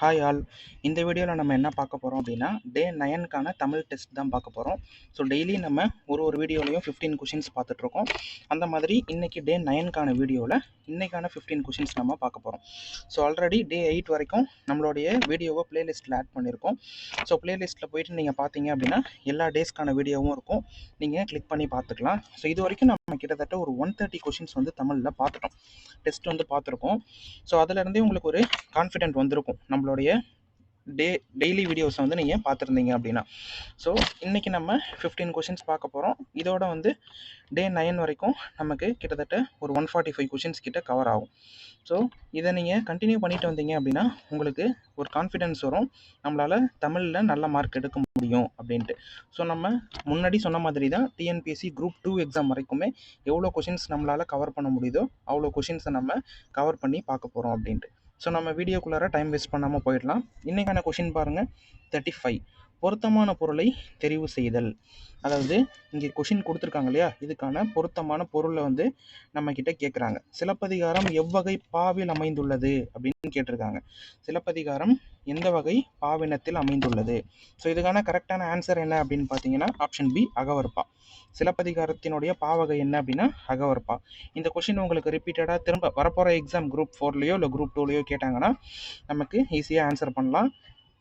Hi all இந்த வீடியோவில் நம்ம என்ன பார்க்க போகிறோம் அப்படின்னா டே நயனுக்கான தமிழ் டெஸ்ட் தான் பார்க்க போகிறோம் ஸோ டெய்லி நம்ம ஒரு ஒரு வீடியோலையும் ஃபிஃப்டீன் கொஷின்ஸ் பார்த்துட்ருக்கோம் அந்த மாதிரி இன்றைக்கி டே நயனுக்கான வீடியோவில் இன்றைக்கான ஃபிஃப்டீன் கொஷின்ஸ் நம்ம பார்க்க போகிறோம் ஸோ ஆல்ரெடி டே எயிட் வரைக்கும் நம்மளுடைய வீடியோவை ப்ளேலிஸ்ட்டில் ஆட் பண்ணியிருக்கோம். ஸோ ப்ளேலிஸ்ட்டில் போயிட்டு நீங்கள் பார்த்தீங்க அப்படின்னா எல்லா டேஸ்க்கான வீடியோவும் இருக்கும். நீங்கள் கிளிக் பண்ணி பார்த்துக்கலாம். ஸோ இது வரைக்கும் நம்ம கிட்டத்தட்ட ஒரு ஒன் தேர்ட்டி கொஷின்ஸ் வந்து தமிழில் பார்த்துட்டோம். டெஸ்ட் வந்து பார்த்துருக்கோம். ஸோ அதுலேருந்தே உங்களுக்கு ஒரு கான்ஃபிடென்ட் வந்திருக்கும். நம்ம நம்மளுடைய டே டெய்லி வீடியோஸை வந்து நீங்கள் பார்த்துருந்தீங்க அப்படின்னா. ஸோ இன்றைக்கி நம்ம ஃபிஃப்டீன் கொஷின்ஸ் பார்க்க போகிறோம் இதோட வந்து டே நைன் வரைக்கும் நமக்கு கிட்டத்தட்ட ஒரு ஒன் ஃபார்ட்டி ஃபைவ் கொஷின்ஸ் கிட்ட கவர் ஆகும். ஸோ இதை நீங்கள் கண்டினியூ பண்ணிட்டு வந்தீங்க அப்படின்னா உங்களுக்கு ஒரு கான்ஃபிடென்ஸ் வரும். நம்மளால் தமிழில் நல்ல மார்க் எடுக்க முடியும் அப்படின்ட்டு. ஸோ நம்ம முன்னாடி சொன்ன மாதிரி தான் டிஎன்பிஎஸ்சி குரூப் டூ எக்ஸாம் வரைக்குமே எவ்வளோ கொஷின்ஸ் நம்மளால் கவர் பண்ண முடியுதோ அவ்வளோ கொஷின்ஸை நம்ம கவர் பண்ணி பார்க்க போகிறோம் அப்படின்ட்டு. ஸோ நம்ம வீடியோக்குள்ளார டைம் வேஸ்ட் பண்ணாமல் போயிடலாம். இன்றைக்கான கொஷின் பாருங்கள் தேர்ட்டி ஃபைவ் பொருத்தமான பொருளை தெரிவு செய்தல். அதாவது இங்கே கொஷின் கொடுத்துருக்காங்க இல்லையா? இதுக்கான பொருத்தமான பொருளை வந்து நம்ம கிட்ட கேட்குறாங்க. சிலப்பதிகாரம் எவ்வகை பாவில் அமைந்துள்ளது அப்படின்னு கேட்டிருக்காங்க. சிலப்பதிகாரம் எந்த வகை பாவினத்தில் அமைந்துள்ளது? ஸோ இதுக்கான கரெக்டான ஆன்சர் என்ன அப்படின்னு பார்த்தீங்கன்னா ஆப்ஷன் பி அகவர்பா சிலப்பதிகாரத்தினுடைய பாவகை என்ன அப்படின்னா அகவர்பா இந்த கொஷின் உங்களுக்கு ரிப்பீட்டடாக திரும்ப வரப்போகிற எக்ஸாம் குரூப் ஃபோர்லேயோ இல்லை குரூப் டூலேயோ கேட்டாங்கன்னா நமக்கு ஈஸியாக ஆன்சர் பண்ணலாம்.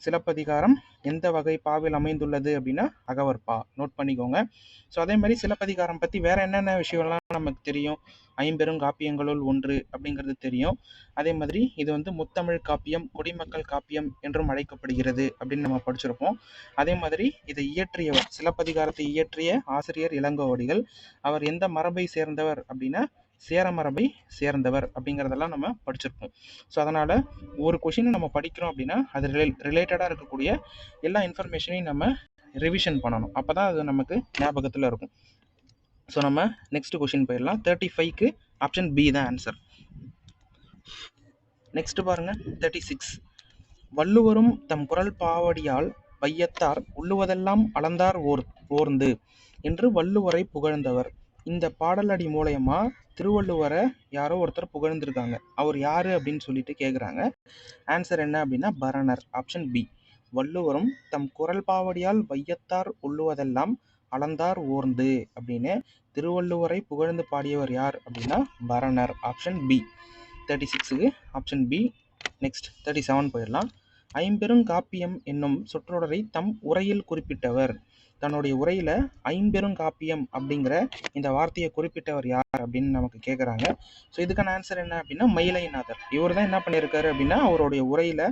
சிலப்பதிகாரம் எந்த வகை பாவில் அமைந்துள்ளது அப்படின்னா அகவற்பா நோட் பண்ணிக்கோங்க. ஸோ அதே மாதிரி சிலப்பதிகாரம் பற்றி வேற என்னென்ன விஷயம்லாம் நமக்கு தெரியும்? ஐம்பெரும் காப்பியங்களுள் ஒன்று அப்படிங்கிறது தெரியும். அதே மாதிரி இது வந்து முத்தமிழ் காப்பியம் குடிமக்கள் காப்பியம் என்றும் அழைக்கப்படுகிறது அப்படின்னு நம்ம படிச்சிருப்போம். அதே மாதிரி இதை இயற்றியவர் சிலப்பதிகாரத்தை இயற்றிய ஆசிரியர் இளங்கோவடிகள். அவர் எந்த மரபை சேர்ந்தவர் அப்படின்னா சேர மரபை சேர்ந்தவர் அப்படிங்கிறதெல்லாம் நம்ம படிச்சிருப்போம். ஸோ அதனால் ஒரு கொஷினை நம்ம படிக்கிறோம் அப்படின்னா அது ரிலே ரிலேட்டடாக இருக்கக்கூடிய எல்லா இன்ஃபர்மேஷனையும் நம்ம ரிவிஷன் பண்ணணும். அப்போ தான் அது நமக்கு ஞாபகத்தில் இருக்கும். ஸோ நம்ம நெக்ஸ்ட் கொஷின் போயிடலாம். தேர்ட்டி ஃபைவ்க்கு ஆப்ஷன் பி தான் ஆன்சர் நெக்ஸ்ட் பாருங்க தேர்ட்டி சிக்ஸ் வள்ளுவரும் தம் குரல் பாவடியால் வையத்தார் உள்ளுவதெல்லாம் அளந்தார் ஓர் ஓர்ந்து என்று வள்ளுவரை புகழ்ந்தவர். இந்த பாடலடி மூலயமா திருவள்ளுவரை யாரோ ஒருத்தர் புகழ்ந்திருக்காங்க. அவர் யாரு அப்படின்னு சொல்லிட்டு கேட்குறாங்க ஆன்சர் என்ன அப்படின்னா பரணர். ஆப்ஷன் பி வள்ளுவரும் தம் குரல் பாவடியால் வையத்தார் உள்ளுவதெல்லாம் அளந்தார் ஓர்ந்து அப்படின்னு திருவள்ளுவரை புகழ்ந்து பாடியவர் யார் அப்படின்னா பரணர். ஆப்ஷன் பி தேர்ட்டி சிக்ஸுக்கு option B next thirty seven போயிடலாம். ஐம்பெரும் காப்பியம் என்னும் சொற்றொடரை தம் உரையில் குறிப்பிட்டவர். தன்னுடைய உரையில் ஐம்பெரும் காப்பியம் அப்படிங்கிற இந்த வார்த்தையை குறிப்பிட்டவர் யார் அப்படின்னு நமக்கு கேட்குறாங்க ஸோ இதுக்கான ஆன்சர் என்ன அப்படின்னா மயிலைநாதர். இவர் தான் என்ன பண்ணியிருக்காரு அப்படின்னா அவருடைய உரையில்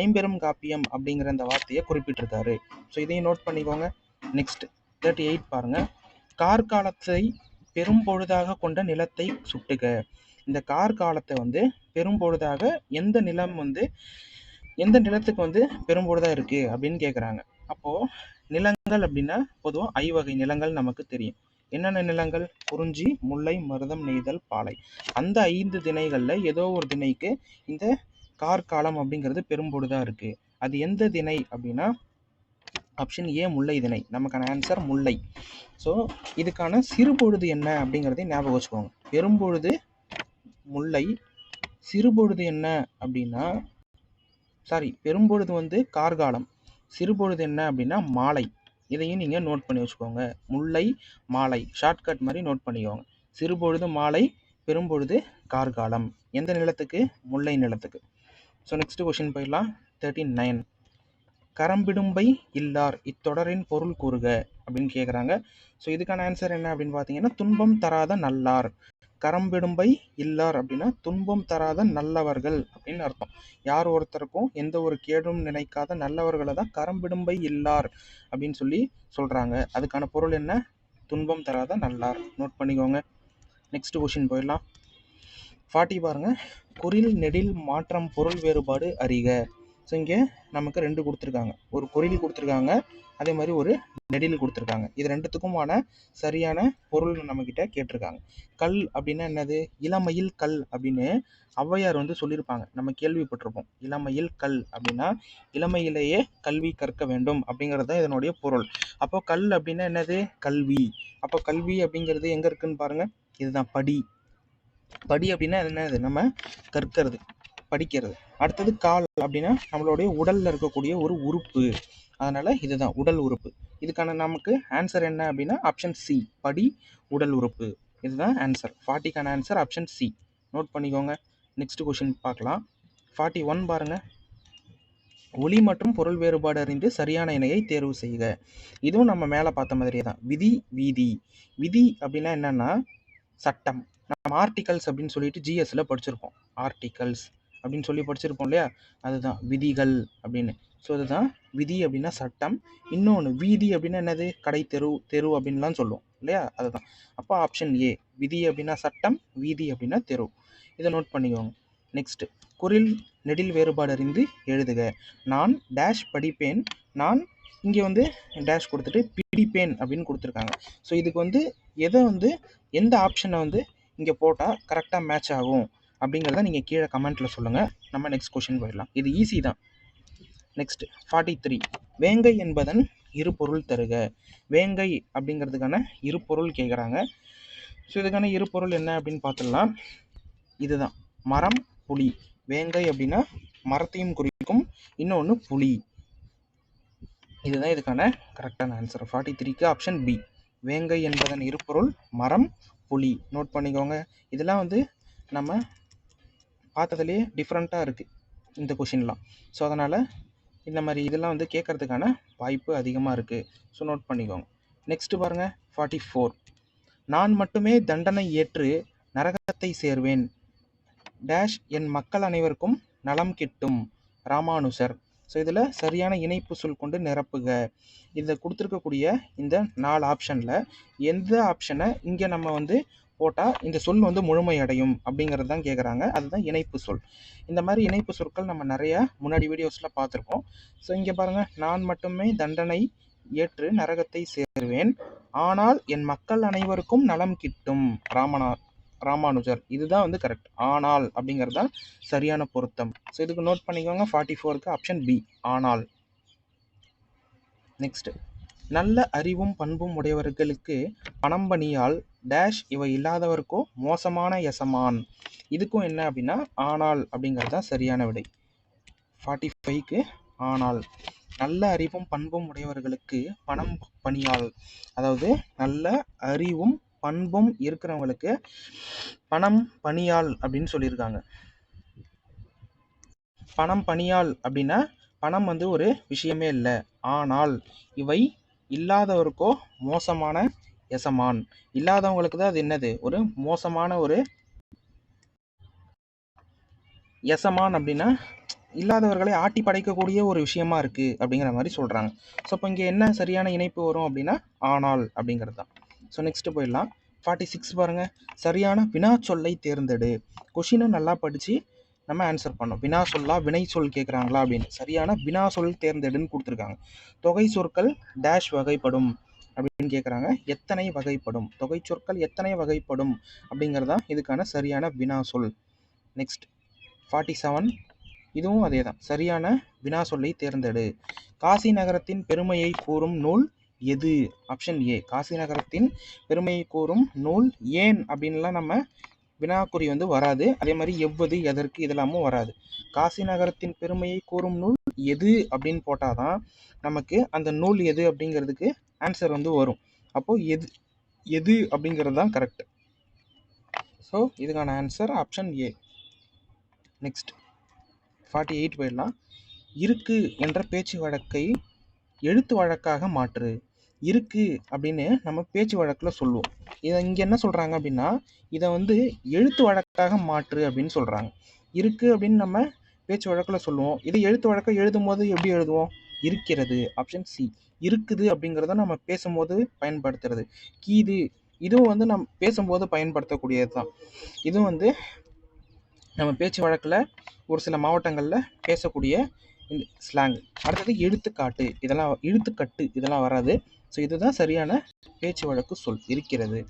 ஐம்பெரும் காப்பியம் அப்படிங்கிற இந்த வார்த்தையை குறிப்பிட்டிருக்காரு. ஸோ இதையும் நோட் பண்ணிக்கோங்க. நெக்ஸ்ட் தேர்ட்டி எயிட் பாருங்கள் கார்காலத்தை பெரும்பொழுதாக கொண்ட நிலத்தை சுட்டுக. இந்த கார்காலத்தை வந்து பெரும்பொழுதாக எந்த நிலம் வந்து எந்த நிலத்துக்கு வந்து பெரும்பொழுதாக இருக்குது அப்படின்னு கேட்குறாங்க அப்போது நிலங்கள் அப்படின்னா பொதுவாக ஐவகை நிலங்கள் நமக்கு தெரியும். என்னென்ன நிலங்கள்? குறிஞ்சி முல்லை மருதம் நெய்தல் பாலை. அந்த ஐந்து திணைகளில் ஏதோ ஒரு திணைக்கு இந்த கார்காலம் அப்படிங்கிறது பெரும்பொழுதாக இருக்குது அது எந்த திணை அப்படின்னா ஆப்ஷன் ஏ முல்லை திணை. நமக்கான ஆன்சர் முல்லை. ஸோ இதுக்கான சிறுபொழுது என்ன அப்படிங்கிறதையும் ஞாபகம் வச்சுக்கோங்க. பெரும்பொழுது முல்லை சிறுபொழுது என்ன அப்படின்னா சாரி பெரும்பொழுது வந்து கார்காலம். சிறுபொழுது என்ன அப்படின்னா மாலை. இதையும் நீங்கள் நோட் பண்ணி வச்சுக்கோங்க. முல்லை மாலை ஷார்ட்கட் மாதிரி நோட் பண்ணிக்கோங்க. சிறுபொழுது மாலை பெரும்பொழுது கார்காலம். எந்த நிலத்துக்கு? முல்லை நிலத்துக்கு. ஸோ நெக்ஸ்ட் கொஷின் போயிடலாம். தேர்ட்டி நைன் கரம்பிடும்பை இல்லார் இத்தொடரின் பொருள் கூறுக அப்படின்னு கேட்குறாங்க ஸோ இதுக்கான ஆன்சர் என்ன அப்படின்னு பார்த்தீங்கன்னா துன்பம் தராத நல்லார் கரம்பிடும்பை இல்லார் அப்படின்னா துன்பம் தராத நல்லவர்கள் அப்படின்னு அர்த்தம். யார் ஒருத்தருக்கும் எந்த ஒரு கேடும் நினைக்காத நல்லவர்களை தான் கரம்பிடும்பை இல்லார் அப்படின்னு சொல்லி சொல்கிறாங்க அதுக்கான பொருள் என்ன? துன்பம் தராத நல்லார். நோட் பண்ணிக்கோங்க. நெக்ஸ்ட் கொஷின் போயிடலாம். ஃபார்ட்டி பாருங்கள் குரில் நெடில் மாற்றம் பொருள் வேறுபாடு அறிக. ஸோ இங்கே நமக்கு ரெண்டு கொடுத்துருக்காங்க. ஒரு குரில் கொடுத்துருக்காங்க. அதே மாதிரி ஒரு நெடில் கொடுத்துருக்காங்க. இது ரெண்டுத்துக்குமான சரியான பொருள் நம்மக்கிட்ட கேட்டிருக்காங்க. கல் அப்படின்னா என்னது? இளமையில் கல் அப்படின்னு ஔவையார் வந்து சொல்லியிருப்பாங்க. நம்ம கேள்விப்பட்டிருப்போம். இளமையில் கல் அப்படின்னா இளமையிலேயே கல்வி கற்க வேண்டும் அப்படிங்கிறது தான் இதனுடைய பொருள். அப்போ கல் அப்படின்னா என்னது? கல்வி. அப்போ கல்வி அப்படிங்கிறது எங்கே இருக்குன்னு பாருங்கள் இதுதான் படி. படி அப்படின்னா என்னது? நம்ம கற்கிறது படிக்கிறது. அடுத்தது கால் அப்படின்னா நம்மளுடைய உடலில் இருக்கக்கூடிய ஒரு உறுப்பு. அதனால் இதுதான் உடல் உறுப்பு. இதுக்கான நமக்கு ஆன்சர் என்ன அப்படின்னா ஆப்ஷன் சி படி உடல் உறுப்பு. இதுதான் ஆன்சர் ஃபார்ட்டிக்கான ஆன்சர் ஆப்ஷன் சி நோட் பண்ணிக்கோங்க. நெக்ஸ்ட் கொஷின் பார்க்கலாம். ஃபார்ட்டி ஒன் பாருங்கள் ஒளி மற்றும் பொருள் வேறுபாடு அறிந்து சரியான இணையை தேர்வு செய்க. இதுவும் நம்ம மேலே பார்த்த மாதிரியே தான். விதி வீதி. விதி அப்படின்னா என்னென்னா சட்டம். நம்ம ஆர்டிகல்ஸ் அப்படின்னு சொல்லிட்டு ஜிஎஸ்ல படிச்சிருப்போம். ஆர்டிகல்ஸ் அப்படின்னு சொல்லி படிச்சிருப்போம் இல்லையா? அதுதான். விதிகள் அப்படின்னு. ஸோ அதுதான் விதி அப்படின்னா சட்டம். இன்னொன்று வீதி அப்படின்னா என்னது? கடை தெரு தெரு அப்படின்லாம் சொல்லுவோம். இல்லையா? அதுதான். அப்போ ஆப்ஷன் ஏ விதி அப்படின்னா சட்டம் வீதி அப்படின்னா தெரு. இதை நோட் பண்ணிக்கோங்க. நெக்ஸ்ட் குரில் நெடில் வேறுபாடு அறிந்து எழுதுக. நான் டேஷ் படிப்பேன். நான் இங்கே வந்து டேஷ் கொடுத்துட்டு பிடிப்பேன் அப்படின்னு கொடுத்துருக்காங்க. ஸோ இதுக்கு வந்து எதை வந்து எந்த ஆப்ஷனை வந்து இங்கே போட்டால் கரெக்டாக மேட்ச் ஆகும் அப்படிங்கிறத நீங்கள் கீழே கமெண்ட்டில் சொல்லுங்கள் நம்ம நெக்ஸ்ட் கொஷின் போயிடலாம். இது ஈஸி தான். நெக்ஸ்ட் ஃபார்ட்டி த்ரீ வேங்கை என்பதன் இரு பொருள் தருக. வேங்கை அப்படிங்கிறதுக்கான இரு பொருள் கேட்குறாங்க ஸோ இதுக்கான இரு பொருள் என்ன அப்படின்னு பார்த்துடலாம். இதுதான். மரம் புலி. வேங்கை அப்படின்னா மரத்தையும் குறிக்கும். இன்னொன்று புலி. இதுதான் இதுக்கான கரெக்டான ஆன்சர் ஃபார்ட்டி த்ரீக்கு ஆப்ஷன் பி வேங்கை என்பதன் இருபொருள் மரம் புலி. நோட் பண்ணிக்கோங்க. இதெல்லாம் வந்து நம்ம பார்த்ததுலேயே டிஃப்ரெண்ட்டாக இருக்குது இந்த கொஷின்லாம் ஸோ அதனால் இந்த மாதிரி இதெல்லாம் வந்து கேட்குறதுக்கான வாய்ப்பு அதிகமாக இருக்குது ஸோ நோட் பண்ணிக்கோங்க. நெக்ஸ்ட்டு பாருங்கள் ஃபார்ட்டி ஃபோர் நான் மட்டுமே தண்டனை ஏற்று நரகத்தை சேர்வேன். டேஷ் என் மக்கள் அனைவருக்கும் நலம் கிட்டும். ராமானுசர். ஸோ இதில் சரியான இணைப்பு சொல் கொண்டு நிரப்புக. இதில் கொடுத்துருக்கக்கூடிய இந்த நாலு ஆப்ஷனில் எந்த ஆப்ஷனை இங்கே நம்ம வந்து போட்டால் இந்த சொல் வந்து முழுமையடையும் அப்படிங்கிறது தான் கேட்குறாங்க அதுதான் இணைப்பு சொல். இந்த மாதிரி இணைப்பு சொற்கள் நம்ம நிறைய முன்னாடி வீடியோஸில் பார்த்துருக்கோம். ஸோ இங்கே பாருங்கள் நான் மட்டுமே தண்டனை ஏற்று நரகத்தை சேர்வேன். ஆனால் என் மக்கள் அனைவருக்கும் நலம் கிட்டும். ராமனா ராமானுஜர். இதுதான் வந்து கரெக்ட் ஆனால் அப்படிங்கிறது தான் சரியான பொருத்தம். ஸோ இதுக்கு நோட் பண்ணிக்கோங்க. ஃபார்ட்டி ஃபோருக்கு ஆப்ஷன் பி ஆனால். நெக்ஸ்ட் நல்ல அறிவும் பண்பும் உடையவர்களுக்கு பணம்பணியால் டேஷ் இவை இல்லாதவருக்கோ மோசமான எசமான். இதுக்கும் என்ன அப்படின்னா ஆனால் அப்படிங்கிறது தான் சரியான விடை. ஃபார்ட்டி ஃபைவ்க்கு ஆனால். நல்ல அறிவும் பண்பும் உடையவர்களுக்கு பணம் பணியால் அதாவது நல்ல அறிவும் பண்பும் இருக்கிறவங்களுக்கு பணம் பணியால் அப்படின்னு சொல்லியிருக்காங்க. பணம் பணியால் அப்படின்னா பணம் வந்து ஒரு விஷயமே இல்லை. ஆனால் இவை இல்லாதவருக்கோ மோசமான எசமான். இல்லாதவங்களுக்கு தான் அது என்னது? ஒரு மோசமான ஒரு எசமான் அப்படின்னா இல்லாதவர்களை ஆட்டி படைக்கக்கூடிய ஒரு விஷயமா இருக்குது அப்படிங்கிற மாதிரி சொல்கிறாங்க ஸோ இப்போ இங்கே என்ன சரியான இணைப்பு வரும் அப்படின்னா ஆனால் அப்படிங்கிறது தான். ஸோ நெக்ஸ்ட்டு போயிடலாம். ஃபார்ட்டி சிக்ஸ் பாருங்கள் சரியான வினா சொல்லை தேர்ந்தெடு. கொஷினை நல்லா படித்து நம்ம ஆன்சர் பண்ணோம் வினா சொல்லா வினை சொல் கேட்குறாங்களா அப்படின்னு. சரியான வினா சொல் தேர்ந்தெடுன்னு கொடுத்துருக்காங்க. தொகை சொற்கள் டேஷ் வகைப்படும். அப்படின்னு கேட்குறாங்க எத்தனை வகைப்படும்? தொகை சொற்கள் எத்தனை வகைப்படும்? அப்படிங்கிறதா இதுக்கான சரியான வினா சொல். நெக்ஸ்ட் ஃபார்ட்டி செவன் இதுவும் அதே தான் சரியான வினா சொல்லை தேர்ந்தெடு. காசி நகரத்தின் பெருமையை கூறும் நூல் எது? ஆப்ஷன் ஏ காசி நகரத்தின் பெருமையை கூறும் நூல் ஏன்? அப்படின்லாம் நம்ம வினாக்குறி வந்து வராது. அதே மாதிரி எவ்வது எதற்கு இதெல்லாமும் வராது. காசி நகரத்தின் பெருமையை கூறும் நூல் எது? அப்படின்னு போட்டால் தான் நமக்கு அந்த நூல் எது அப்படிங்கிறதுக்கு ஆன்சர் வந்து வரும். அப்போது எது எது அப்படிங்கிறது தான் கரெக்ட் ஸோ இதுக்கான answer option A next forty eight போயிடலாம். இருக்கு என்ற பேச்சு வழக்கை எழுத்து வழக்காக மாற்று. இருக்கு அப்படின்னு நம்ம பேச்சு வழக்கில் சொல்லுவோம். இதை இங்கே என்ன சொல்கிறாங்க அப்படின்னா இதை வந்து எழுத்து வழக்காக மாற்று அப்படின்னு சொல்கிறாங்க இருக்கு அப்படின்னு நம்ம பேச்சு வழக்கில் சொல்லுவோம். இதை எழுத்து வழக்கை எழுதும் போது எப்படி எழுதுவோம்? இருக்கிறது. ஆப்ஷன் சி இருக்குது அப்படிங்கிறத நம்ம பேசும்போது பயன்படுத்துறது. கீது இதுவும் வந்து நம்ம பேசும்போது பயன்படுத்தக்கூடியது தான் இதுவும் வந்து நம்ம பேச்சு வழக்கில் ஒரு சில மாவட்டங்களில் பேசக்கூடிய இந்த ஸ்லாங் அடுத்தது எழுத்துக்காட்டு. இதெல்லாம் எழுத்துக்கட்டு இதெல்லாம் வராது. ஸோ இதுதான் சரியான பேச்சு வழக்கு சொல் இருக்கிறது.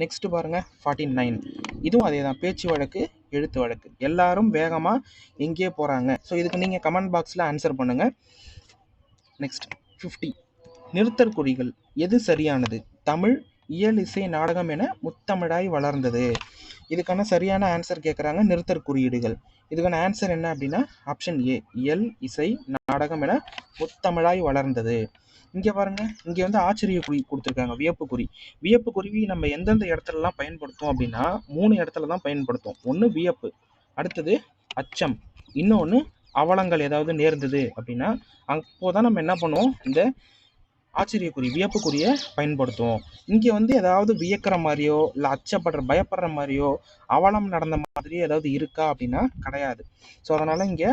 நெக்ஸ்ட்டு பாருங்கள் ஃபார்ட்டி நைன் இதுவும் அதே தான் பேச்சு வழக்கு எழுத்து வழக்கு. எல்லாரும் வேகமாக எங்கேயே போகிறாங்க ஸோ இதுக்கு நீங்கள் கமெண்ட் பாக்ஸில் ஆன்சர் பண்ணுங்கள் நெக்ஸ்ட் ஃபிஃப்டி நிறுத்தற்குறிகள் எது சரியானது? தமிழ் இயல் இசை நாடகம் என முத்தமிழாய் வளர்ந்தது. இதுக்கான சரியான ஆன்சர் கேட்குறாங்க நிறுத்தற் குறியீடுகள். இதுக்கான ஆன்சர் என்ன அப்படின்னா ஆப்ஷன் ஏ இயல் இசை நாடகம் என முத்தமிழாய் வளர்ந்தது. இங்கே பாருங்க இங்கே வந்து ஆச்சரிய குறி கொடுத்துருக்காங்க வியப்பு குறி. வியப்பு குருவி நம்ம எந்தெந்த இடத்துலலாம் பயன்படுத்தும் அப்படின்னா மூணு இடத்துல தான் பயன்படுத்தும். ஒன்று வியப்பு அடுத்தது அச்சம். இன்னொன்று அவலங்கள் ஏதாவது நேர்ந்தது அப்படின்னா அப்போதான் நம்ம என்ன பண்ணுவோம்? இந்த ஆச்சரியக்குறி வியப்புக்குறியை பயன்படுத்துவோம். இங்கே வந்து ஏதாவது வியக்கிற மாதிரியோ இல்லை அச்சப்படுற பயப்படுற மாதிரியோ அவலம் நடந்த மாதிரியோ ஏதாவது இருக்கா அப்படின்னா கிடையாது. ஸோ அதனால் இங்கே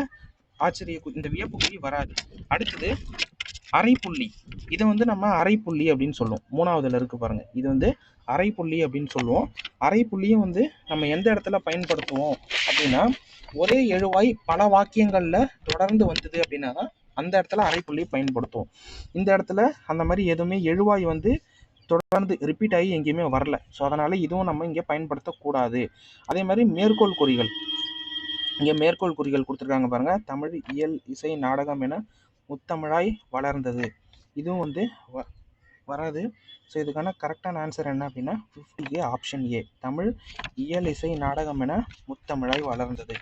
ஆச்சரிய இந்த வியப்புக்குறி வராது. அடுத்தது அரைப்புள்ளி. இதை வந்து நம்ம அரைப்புள்ளி அப்படின்னு சொல்லுவோம். மூணாவதுல இருக்கு பாருங்க. இது வந்து அரைப்புள்ளி அப்படின்னு சொல்லுவோம். அரைப்புள்ளியும் வந்து நம்ம எந்த இடத்துல பயன்படுத்துவோம் அப்படின்னா ஒரே எழுவாய் பல வாக்கியங்களில் தொடர்ந்து வந்தது அப்படின்னா தான் அந்த இடத்துல அரைப்புள்ளியை பயன்படுத்துவோம். இந்த இடத்துல அந்த மாதிரி எதுவுமே எழுவாய் வந்து தொடர்ந்து ரிப்பீட் ஆகி எங்கேயுமே வரல. ஸோ அதனால் இதுவும் நம்ம இங்கே பயன்படுத்தக்கூடாது. அதே மாதிரி மேற்கோள் குறிகள். இங்கே மேற்கோள் குறிகள் கொடுத்துருக்காங்க பாருங்கள் தமிழ் இயல் இசை நாடகம் என முத்தமிழாய் வளர்ந்தது. இதுவும் வந்து வ வராது. ஸோ இதுக்கான கரெக்டான ஆன்சர் என்ன அப்படின்னா fifty A option A Tamil இயல் இசை நாடகம் என முத்தமிழாய் வளர்ந்தது.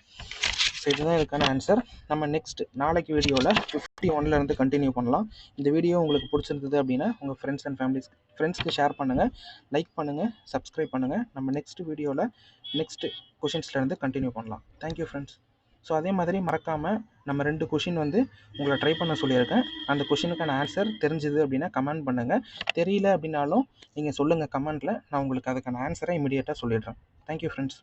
ஸோ இதுதான் இதுக்கான ஆன்சர் நம்ம நெக்ஸ்ட் நாளைக்கு வீடியோவில் ஃபிஃப்டி ஒன்லேருந்து கண்டினியூ பண்ணலாம். இந்த வீடியோ உங்களுக்கு பிடிச்சிருந்தது அப்படின்னா உங்கள் ஃப்ரெண்ட்ஸ் அண்ட் ஃபேமிலிஸ் ஃப்ரெண்ட்ஸ்க்கு ஷேர் பண்ணுங்கள் லைக் பண்ணுங்கள் சப்ஸ்கிரைப் பண்ணுங்கள் நம்ம நெக்ஸ்ட் வீடியோவில் நெக்ஸ்ட் கொஷின்ஸ்லேருந்து கண்டினியூ பண்ணலாம். தேங்க்யூ ஃப்ரெண்ட்ஸ் ஸோ அதே மாதிரி மறக்காமல் நம்ம ரெண்டு கொஷின் வந்து உங்களை ட்ரை பண்ண சொல்லியிருக்கேன். அந்த கொஷினுக்கான ஆன்சர் தெரிஞ்சுது அப்படின்னா கமெண்ட் பண்ணுங்கள் தெரியல அப்படின்னாலும் நீங்கள் சொல்லுங்கள் கமெண்ட்டில் நான் உங்களுக்கு அதுக்கான ஆன்சரை இமீடியட்டாக சொல்லிடுறேன். Thank you friends